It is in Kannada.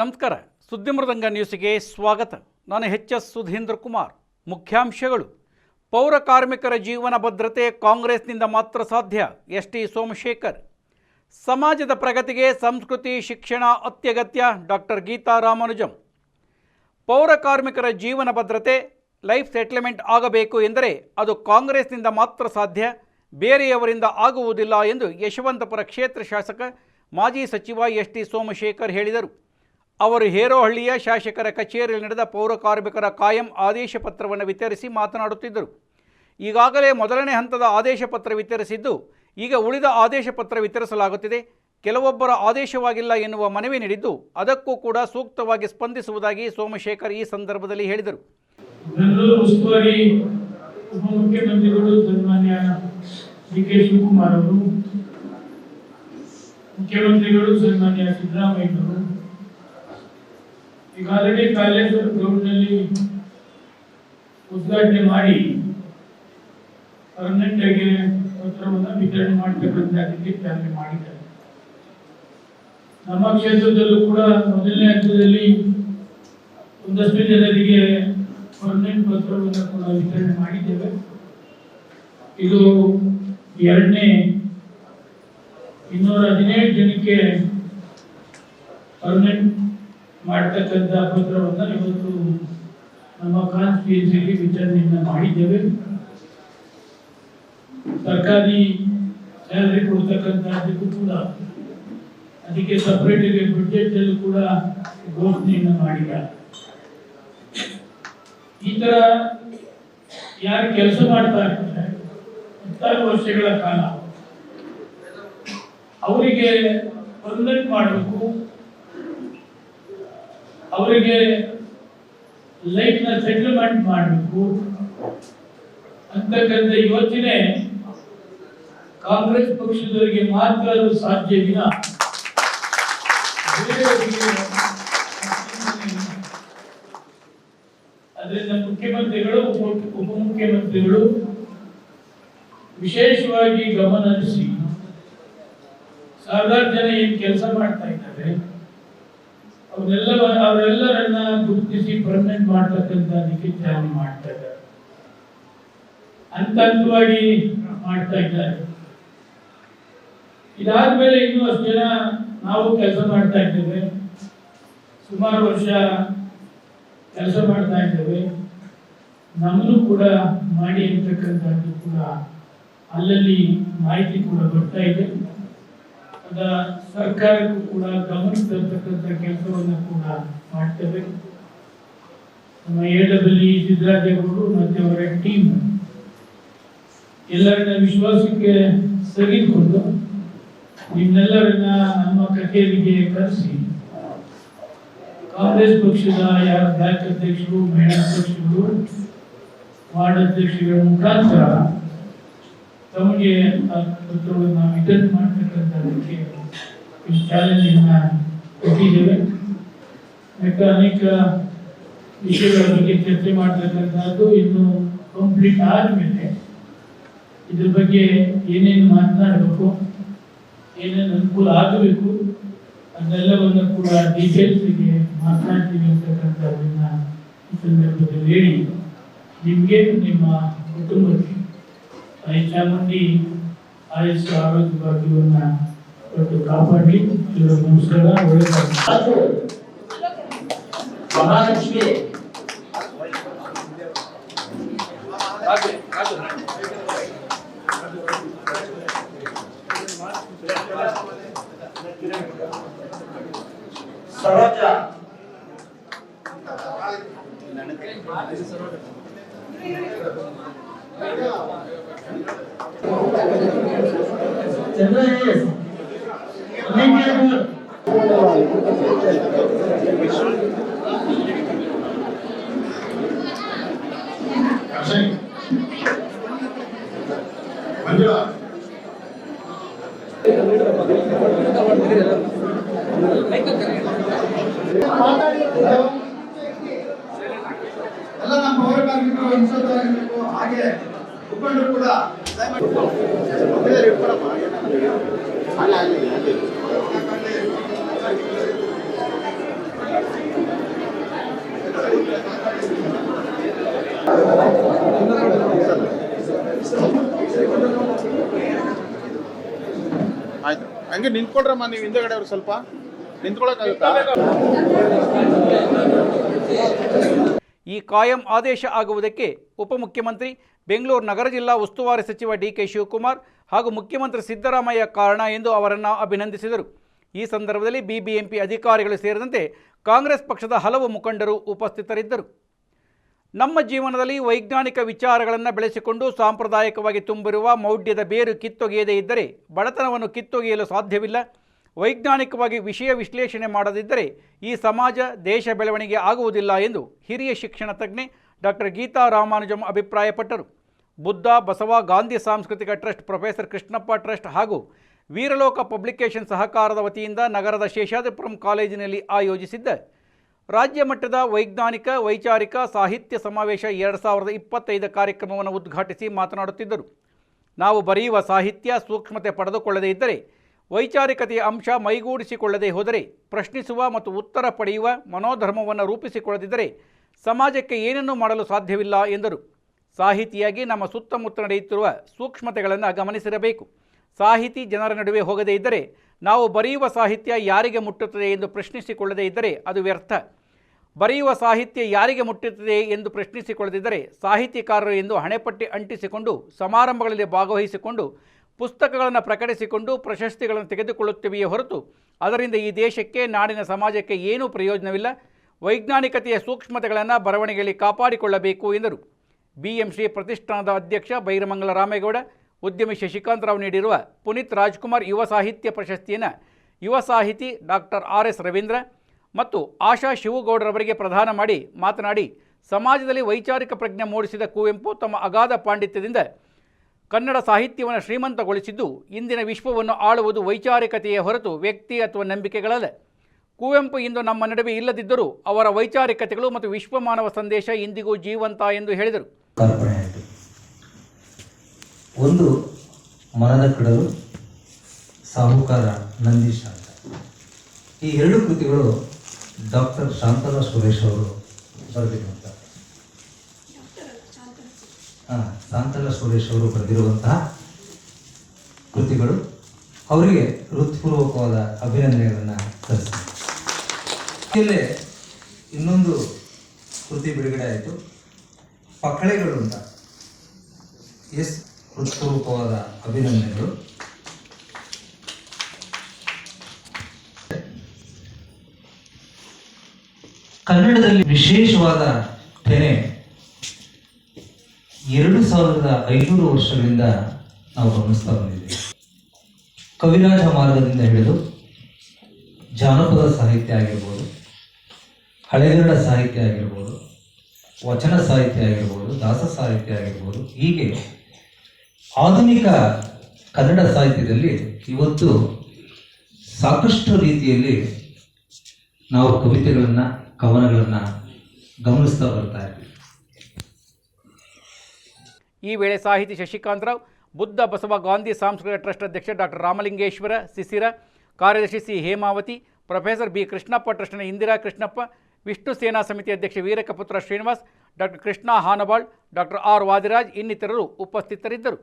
ನಮಸ್ಕಾರ. ಸುದ್ದಿ ಮೃದಂಗ ನ್ಯೂಸ್ಗೆ ಸ್ವಾಗತ. ನಾನು ಎಚ್ ಎಸ್ ಸುಧೀಂದ್ರ ಕುಮಾರ್. ಮುಖ್ಯಾಂಶಗಳು. ಪೌರ ಕಾರ್ಮಿಕರ ಜೀವನ ಭದ್ರತೆ ಕಾಂಗ್ರೆಸ್ನಿಂದ ಮಾತ್ರ ಸಾಧ್ಯ ಎಸ್ ಟಿ ಸೋಮಶೇಖರ್. ಸಮಾಜದ ಪ್ರಗತಿಗೆ ಸಂಸ್ಕೃತಿ, ಶಿಕ್ಷಣ ಅತ್ಯಗತ್ಯ, ಡಾಕ್ಟರ್ ಗೀತಾ ರಾಮಾನುಜಂ. ಪೌರ ಕಾರ್ಮಿಕರ ಜೀವನ ಭದ್ರತೆ, ಲೈಫ್ ಸೆಟ್ಲ್ಮೆಂಟ್ ಆಗಬೇಕು ಎಂದರೆ ಅದು ಕಾಂಗ್ರೆಸ್ನಿಂದ ಮಾತ್ರ ಸಾಧ್ಯ, ಬೇರೆಯವರಿಂದ ಆಗುವುದಿಲ್ಲ ಎಂದು ಯಶವಂತಪುರ ಕ್ಷೇತ್ರ ಶಾಸಕ ಮಾಜಿ ಸಚಿವ ಎಸ್ ಟಿ ಸೋಮಶೇಖರ್ ಹೇಳಿದರು. ಅವರು ಹೇರೋಹಳ್ಳಿಯ ಶಾಸಕರ ಕಚೇರಿಯಲ್ಲಿ ನಡೆದ ಪೌರ ಕಾರ್ಮಿಕರ ಕಾಯಂ ಆದೇಶ ಪತ್ರವನ್ನು ವಿತರಿಸಿ ಮಾತನಾಡುತ್ತಿದ್ದರು. ಈಗಾಗಲೇ ಮೊದಲನೇ ಹಂತದ ಆದೇಶ ಪತ್ರ ವಿತರಿಸಿದ್ದು, ಈಗ ಉಳಿದ ಆದೇಶ ಪತ್ರ ವಿತರಿಸಲಾಗುತ್ತಿದೆ. ಕೆಲವೊಬ್ಬರ ಆದೇಶವಾಗಿಲ್ಲ ಎನ್ನುವ ಮನವಿ ನೀಡಿದ್ದು, ಅದಕ್ಕೂ ಕೂಡ ಸೂಕ್ತವಾಗಿ ಸ್ಪಂದಿಸುವುದಾಗಿ ಸೋಮಶೇಖರ್ ಈ ಸಂದರ್ಭದಲ್ಲಿ ಹೇಳಿದರು. ಮುಖ್ಯಮಂತ್ರಿಗಳು ಸನ್ಮಾನ್ಯ ಸಿದ್ದರಾಮಯ್ಯನವರು ಈಗ ಆಲ್ರೆಡಿ ಕಾಲೇಶ್ವರ ಗ್ರೌಂಡ್ನಲ್ಲಿ ಉದ್ಘಾಟನೆ ಮಾಡಿ ಪರ್ಮನೆಂಟ್ ಆಗಿ ಪತ್ರವನ್ನು ವಿತರಣೆ ಮಾಡ್ತಕ್ಕಂಥದ್ದಕ್ಕೆ ಚಾಲನೆ ಮಾಡಿದ್ದಾರೆ. ನಮ್ಮ ಕ್ಷೇತ್ರದಲ್ಲೂ ಕೂಡ ಮೊದಲನೇ ಹಂತದಲ್ಲಿ ಒಂದಷ್ಟು ಜನರಿಗೆ ಪರ್ಮನೆಂಟ್ ಪತ್ರವನ್ನು ಕೂಡ ವಿತರಣೆ ಮಾಡಿದ್ದೇವೆ. ಇದು ಎರಡನೇ ಇನ್ನೂರ ಹದಿನೇಳು ಜನಕ್ಕೆ ಪರ್ಮನೆಂಟ್ ಮಾಡ್ತಕ್ಕಂಥ ಪತ್ರವನ್ನು ಇವತ್ತು ನಮ್ಮ ಕಾನ್ಸ್ಟಿಟ್ಯೂನ್ಸಿಗೆ ವಿತರಣೆಯನ್ನು ಮಾಡಿದ್ದೇವೆ. ಸರ್ಕಾರಿ ಸ್ಯಾಲರಿ ಕೊಡ್ತಕ್ಕಂಥದ್ದಕ್ಕೂ ಕೂಡ ಅದಕ್ಕೆ ಸಪರೇಟ್ ಬಜೆಟ್ ಅಲ್ಲಿ ಕೂಡ ಘೋಷಣೆಯನ್ನು ಮಾಡಿದ್ದಾರೆ ಈ ತರ ಯಾರು ಕೆಲಸ ಮಾಡ್ತಾ ಇರ್ತಾರೆ, ಹತ್ತಾರು ವರ್ಷಗಳ ಕಾಲ, ಅವರಿಗೆ ಪರ್ಮನೆಂಟ್ ಮಾಡಬೇಕು. ಅವರಿಗೆ ಲೈಫ್ನ ಸೆಟಲ್ಮೆಂಟ್ ಮಾಡಬೇಕು. ಅಂತಕ್ಕಂಥ ಯೋಚನೆ ಕಾಂಗ್ರೆಸ್ ಪಕ್ಷದವರಿಗೆ ಮಾತ್ರ ಅದು ಸಾಧ್ಯ ವಿನ. ಅದರಿಂದ ಮುಖ್ಯಮಂತ್ರಿಗಳು, ಉಪ ಉಪಮುಖ್ಯಮಂತ್ರಿಗಳು ವಿಶೇಷವಾಗಿ ಗಮನ ಹರಿಸಿ. ಸಾವಿರಾರು ಜನ ಏನು ಕೆಲಸ ಮಾಡ್ತಾ ಇದ್ದಾರೆ. ಅವರೆಲ್ಲ ಅವರೆಲ್ಲರನ್ನ ಗುರುತಿಸಿ ಪರ್ಮನೆಂಟ್ ಮಾಡ್ತಕ್ಕಂಥದಕ್ಕೆ ಚಾಲನೆ ಮಾಡ್ತಾ ಇದ್ದಾರೆ. ಅಂತಂತವಾಗಿ ಮಾಡ್ತಾ ಇದ್ದಾರೆ. ಇದಾದ್ಮೇಲೆ ಇನ್ನೂ ಅಷ್ಟು ಜನ ನಾವು ಕೆಲಸ ಮಾಡ್ತಾ ಇದ್ದೇವೆ. ಸುಮಾರು ವರ್ಷ ಕೆಲಸ ಮಾಡ್ತಾ ಇದ್ದೇವೆ. ನಮ್ಮನ್ನು ಕೂಡ ಮಾಡಿ ಅಂತಕ್ಕಂಥದ್ದು ಕೂಡ ಅಲ್ಲಲ್ಲಿ ಮಾಹಿತಿ ಕೂಡ ಬರ್ತಾ ಇದೆ. ಅದ ಸರ್ಕಾರಕ್ಕೂ ಕೂಡ ಗಮನಿಸತಕ್ಕಂಥ ಕೆಲಸವನ್ನು ಕೂಡ ಮಾಡ್ತೇವೆ ನಮ್ಮ ಏಳದಲ್ಲಿ ಸಿದ್ದರಾಜೇಗೌಡರು ಮತ್ತೆ ಅವರ ಟೀಮ್ ಎಲ್ಲರನ್ನ ವಿಶ್ವಾಸಕ್ಕೆ ತೆಗೆದುಕೊಂಡು ನಿಮ್ಮೆಲ್ಲರನ್ನ ನಮ್ಮ ಕಚೇರಿಗೆ ಕರೆಸಿ ಕಾಂಗ್ರೆಸ್ ಪಕ್ಷದ ಯಾರ ಬ್ಲಾಕ್ ಅಧ್ಯಕ್ಷರು, ಮಹಿಳಾ ಅಧ್ಯಕ್ಷರು, ವಾರ್ಡ್ ಅಧ್ಯಕ್ಷರ ಮುಖಾಂತರ ತಮಗೆ ಆ ಪತ್ರವನ್ನು ವಿತರಣೆ ಮಾಡ್ತಕ್ಕಂಥದ್ದಕ್ಕೆ ಈ ಚಾಲೆಂಜನ್ನ ಕೊಟ್ಟಿದ್ದೇವೆ. ಮತ್ತು ಅನೇಕ ವಿಷಯಗಳ ಬಗ್ಗೆ ಚರ್ಚೆ ಮಾಡ್ತಕ್ಕಂಥದ್ದು ಇನ್ನು ಕಂಪ್ಲೀಟ್ ಆದಮೇಲೆ ಇದ್ರ ಬಗ್ಗೆ ಏನೇನು ಮಾತನಾಡಬೇಕು, ಏನೇನು ಅನುಕೂಲ ಆಗಬೇಕು ಅದೆಲ್ಲವನ್ನು ಕೂಡ ಡೀಟೇಲ್ಸ್ಗೆ ಮಾತನಾಡ್ತೀವಿ ಅಂತಕ್ಕಂಥದ್ದನ್ನು ಈ ಸಂದರ್ಭದಲ್ಲಿ ಹೇಳಿ. ನಿಮಗೆ, ನಿಮ್ಮ ಕುಟುಂಬಕ್ಕೆ ತಾಯಿ ಚಾಮುಂಡಿ ಆಯುಷ್ಯ ಆರೋಗ್ಯ ಭಾಗ್ಯವನ್ನ ಕೊಟ್ಟು ಕಾಪಾಡಲಿ ಎಲ್ಲರಿಗೂ ನಮಸ್ಕಾರ ಒಳ್ಳೆಯದಾಗಲಿ ಮಹಾಲಕ್ಷ್ಮಿ ಸರೋಜ ಚಂದ್ರಶೇಖರ್ ಅಕ್ಷಯ್ ಮಂಜುಳಾ ಎಲ್ಲ ನಮ್ಮ ಪೌರ ಕಾರ್ಮಿಕರು ಅನುಸರಿಸಬೇಕು ಹಾಗೆ ಮುಖಂಡರು ಕೂಡ ಹಂಗೆ ನಿಂತ್ಕೊಡ್ರಮ್ಮ ನೀವು ಹಿಂದೆಗಡೆ ಅವ್ರು ಸ್ವಲ್ಪ. ನಿಂತ್ಕೊಳಕ್ಕಾಗುತ್ತಾ? ಈ ಕಾಯಂ ಆದೇಶ ಆಗುವುದಕ್ಕೆ ಉಪಮುಖ್ಯಮಂತ್ರಿ, ಬೆಂಗಳೂರು ನಗರ ಜಿಲ್ಲಾ ಉಸ್ತುವಾರಿ ಸಚಿವ ಡಿ ಕೆ ಶಿವಕುಮಾರ್ ಹಾಗೂ ಮುಖ್ಯಮಂತ್ರಿ ಸಿದ್ದರಾಮಯ್ಯ ಕಾರಣ ಎಂದು ಅವರನ್ನು ಅಭಿನಂದಿಸಿದರು. ಈ ಸಂದರ್ಭದಲ್ಲಿ ಬಿಬಿಎಂಪಿ ಅಧಿಕಾರಿಗಳು ಸೇರಿದಂತೆ ಕಾಂಗ್ರೆಸ್ ಪಕ್ಷದ ಹಲವು ಮುಖಂಡರು ಉಪಸ್ಥಿತರಿದ್ದರು. ನಮ್ಮ ಜೀವನದಲ್ಲಿ ವೈಜ್ಞಾನಿಕ ವಿಚಾರಗಳನ್ನು ಬೆಳೆಸಿಕೊಂಡು ಸಾಂಪ್ರದಾಯಿಕವಾಗಿ ತುಂಬಿರುವ ಮೌಢ್ಯದ ಬೇರು ಕಿತ್ತೊಗೆಯದೇ ಇದ್ದರೆ ಬಡತನವನ್ನು ಕಿತ್ತೊಗೆಯಲು ಸಾಧ್ಯವಿಲ್ಲ. ವೈಜ್ಞಾನಿಕವಾಗಿ ವಿಷಯ ವಿಶ್ಲೇಷಣೆ ಮಾಡದಿದ್ದರೆ ಈ ಸಮಾಜ ದೇಶ ಬೆಳವಣಿಗೆ ಆಗುವುದಿಲ್ಲ ಎಂದು ಹಿರಿಯ ಶಿಕ್ಷಣ ತಜ್ಞೆ ಡಾಕ್ಟರ್ ಗೀತಾ ರಾಮಾನುಜಂ ಅಭಿಪ್ರಾಯಪಟ್ಟರು. ಬುದ್ಧ, ಬಸವ, ಗಾಂಧಿ ಸಾಂಸ್ಕೃತಿಕ ಟ್ರಸ್ಟ್ ಪ್ರೊಫೆಸರ್ ಕೃಷ್ಣಪ್ಪ ಟ್ರಸ್ಟ್ ಹಾಗೂ ವೀರಲೋಕ ಪಬ್ಲಿಕೇಶನ್ ಸಹಕಾರದ ವತಿಯಿಂದ ನಗರದ ಶೇಷಾದ್ರಿಪುರಂ ಕಾಲೇಜಿನಲ್ಲಿ ಆಯೋಜಿಸಿದ್ದ ರಾಜ್ಯ ಮಟ್ಟದ ವೈಜ್ಞಾನಿಕ, ವೈಚಾರಿಕ ಸಾಹಿತ್ಯ ಸಮಾವೇಶ ಎರಡು ಸಾವಿರದ ಇಪ್ಪತ್ತೈದು ಕಾರ್ಯಕ್ರಮವನ್ನು ಉದ್ಘಾಟಿಸಿ ಮಾತನಾಡುತ್ತಿದ್ದರು. ನಾವು ಬರೆಯುವ ಸಾಹಿತ್ಯ ಸೂಕ್ಷ್ಮತೆ ಪಡೆದುಕೊಳ್ಳದೇ ಇದ್ದರೆ ವೈಚಾರಿಕತೆಯ ಅಂಶ ಮೈಗೂಡಿಸಿಕೊಳ್ಳದೆ ಹೋದರೆ ಪ್ರಶ್ನಿಸುವ ಮತ್ತು ಉತ್ತರ ಪಡೆಯುವ ಮನೋಧರ್ಮವನ್ನು ರೂಪಿಸಿಕೊಳ್ಳದಿದ್ದರೆ ಸಮಾಜಕ್ಕೆ ಏನನ್ನೂ ಮಾಡಲು ಸಾಧ್ಯವಿಲ್ಲ ಎಂದರು. ಸಾಹಿತಿಯಾಗಿ ನಮ್ಮ ಸುತ್ತಮುತ್ತ ನಡೆಯುತ್ತಿರುವ ಸೂಕ್ಷ್ಮತೆಗಳನ್ನು ಗಮನಿಸಿರಬೇಕು. ಸಾಹಿತಿ ಜನರ ನಡುವೆ ಹೋಗದೇ ಇದ್ದರೆ ನಾವು ಬರೆಯುವ ಸಾಹಿತ್ಯ ಯಾರಿಗೆ ಮುಟ್ಟುತ್ತದೆ ಎಂದು ಪ್ರಶ್ನಿಸಿಕೊಳ್ಳದೇ ಇದ್ದರೆ ಅದು ವ್ಯರ್ಥ. ಬರೆಯುವ ಸಾಹಿತ್ಯ ಯಾರಿಗೆ ಮುಟ್ಟುತ್ತದೆ ಎಂದು ಪ್ರಶ್ನಿಸಿಕೊಳ್ಳದಿದ್ದರೆ ಸಾಹಿತ್ಯಕಾರರು ಎಂದು ಹಣೆಪಟ್ಟಿ ಅಂಟಿಸಿಕೊಂಡು ಸಮಾರಂಭಗಳಲ್ಲಿ ಭಾಗವಹಿಸಿಕೊಂಡು ಪುಸ್ತಕಗಳನ್ನು ಪ್ರಕಟಿಸಿಕೊಂಡು ಪ್ರಶಸ್ತಿಗಳನ್ನು ತೆಗೆದುಕೊಳ್ಳುತ್ತಿವೆಯೇ ಹೊರತು ಅದರಿಂದ ಈ ದೇಶಕ್ಕೆ, ನಾಡಿನ ಸಮಾಜಕ್ಕೆ ಏನೂ ಪ್ರಯೋಜನವಿಲ್ಲ. ವೈಜ್ಞಾನಿಕತೆಯ ಸೂಕ್ಷ್ಮತೆಗಳನ್ನು ಬರವಣಿಗೆಯಲ್ಲಿ ಕಾಪಾಡಿಕೊಳ್ಳಬೇಕು ಎಂದರು. ಬಿಎಂಶ್ರೀ ಪ್ರತಿಷ್ಠಾನದ ಅಧ್ಯಕ್ಷ ಬೈರಮಂಗಲ ರಾಮೇಗೌಡ, ಉದ್ಯಮಿ ಶಶಿಕಾಂತ್ ರಾವ್ ನೀಡಿರುವ ಪುನೀತ್ ರಾಜ್ಕುಮಾರ್ ಯುವ ಸಾಹಿತ್ಯ ಪ್ರಶಸ್ತಿಯನ್ನು ಯುವ ಸಾಹಿತಿ ಡಾಕ್ಟರ್ ಆರ್ ಎಸ್ ರವೀಂದ್ರ ಮತ್ತು ಆಶಾ ಶಿವಗೌಡರವರಿಗೆ ಪ್ರದಾನ ಮಾಡಿ ಮಾತನಾಡಿ, ಸಮಾಜದಲ್ಲಿ ವೈಚಾರಿಕ ಪ್ರಜ್ಞೆ ಮೂಡಿಸಿದ ಕುವೆಂಪು ತಮ್ಮ ಅಗಾಧ ಪಾಂಡಿತ್ಯದಿಂದ ಕನ್ನಡ ಸಾಹಿತ್ಯವನ್ನು ಶ್ರೀಮಂತಗೊಳಿಸಿದ್ದು ಇಂದಿನ ವಿಶ್ವವನ್ನು ಆಳುವುದು ವೈಚಾರಿಕತೆಯೇ ಹೊರತು ವ್ಯಕ್ತಿ ಅಥವಾ ನಂಬಿಕೆಗಳಲ್ಲ. ಕುವೆಂಪು ಇಂದು ನಮ್ಮ ನಡುವೆ ಇಲ್ಲದಿದ್ದರೂ ಅವರ ವೈಚಾರಿಕತೆಗಳು ಮತ್ತು ವಿಶ್ವಮಾನವ ಸಂದೇಶ ಇಂದಿಗೂ ಜೀವಂತ ಎಂದು ಹೇಳಿದರು. ಒಂದು ಮನದ ಕಡಲು, ಸಾಹುಕಾರ ನಂದೀಶ ಅಂತ. ಈ ಎರಡು ಕೃತಿಗಳು ಡಾಕ್ಟರ್ ಶಾಂತಲಾ ಸುರೇಶ್ ಅವರು ಬರೆದಿರುವಂಥ ಹಾಂ ಶಾಂತಲಾ ಸುರೇಶ್ ಅವರು ಬರೆದಿರುವಂತಹ ಕೃತಿಗಳು ಅವರಿಗೆ ಹೃತ್ಪೂರ್ವಕವಾದ ಅಭಿನಂದನೆಗಳನ್ನು ಸಲ್ಲಿಸ್ತೀನಿ. ಇಲ್ಲೇ ಇನ್ನೊಂದು ಕೃತಿ ಬಿಡುಗಡೆ ಆಯಿತು. ಪಕ್ಕಳೆಗಳು ಅಂತ. ಎಸ್, ಹೃತ್ಪೂರ್ವಕವಾದ ಅಭಿನಂದನೆಗಳು. ಕನ್ನಡದಲ್ಲಿ ವಿಶೇಷವಾದ ತೆನೆ ಎರಡು ಸಾವಿರದ ಐನೂರು ವರ್ಷಗಳಿಂದ ನಾವು ಗಮನಿಸ್ತಾ ಬಂದಿದ್ದೇವೆ. ಕವಿರಾಜ ಮಾರ್ಗದಿಂದ ಹಿಡಿದು ಜಾನಪದ ಸಾಹಿತ್ಯ ಆಗಿರ್ಬೋದು ಹಳೆಗನ್ನಡ ಸಾಹಿತ್ಯ ಆಗಿರ್ಬೋದು, ವಚನ ಸಾಹಿತ್ಯ ಆಗಿರ್ಬೋದು, ದಾಸ ಸಾಹಿತ್ಯ ಆಗಿರ್ಬೋದು, ಹೀಗೆ ಆಧುನಿಕ ಕನ್ನಡ ಸಾಹಿತ್ಯದಲ್ಲಿ ಇವತ್ತು ಸಾಕಷ್ಟು ರೀತಿಯಲ್ಲಿ ನಾವು ಕವಿತೆಗಳನ್ನು, ಕವನಗಳನ್ನು ಗಮನಿಸ್ತಾ ಬರ್ತಾ ಇದ್ದೀವಿ. ಈ ವೇಳೆ ಸಾಹಿತಿ ಶಶಿಕಾಂತರಾವ್, ಬುದ್ಧ ಬಸವ ಗಾಂಧಿ ಸಾಂಸ್ಕೃತಿಕ ಟ್ರಸ್ಟ್ ಅಧ್ಯಕ್ಷ ಡಾಕ್ಟರ್ ರಾಮಲಿಂಗೇಶ್ವರ, ಸಿಸಿರ, ಕಾರ್ಯದರ್ಶಿ C. Hemavathi, professor B. Krishnappa, ಟ್ರಸ್ಟ್ನ ಇಂದಿರಾ ಕೃಷ್ಣಪ್ಪ, ವಿಷ್ಣು ಸೇನಾ ಸಮಿತಿ ಅಧ್ಯಕ್ಷ Veerakaputra Srinivas doctor Krishna Hanabal doctor R. Vadiraj ಇನ್ನಿತರರು ಉಪಸ್ಥಿತರಿದ್ದರು.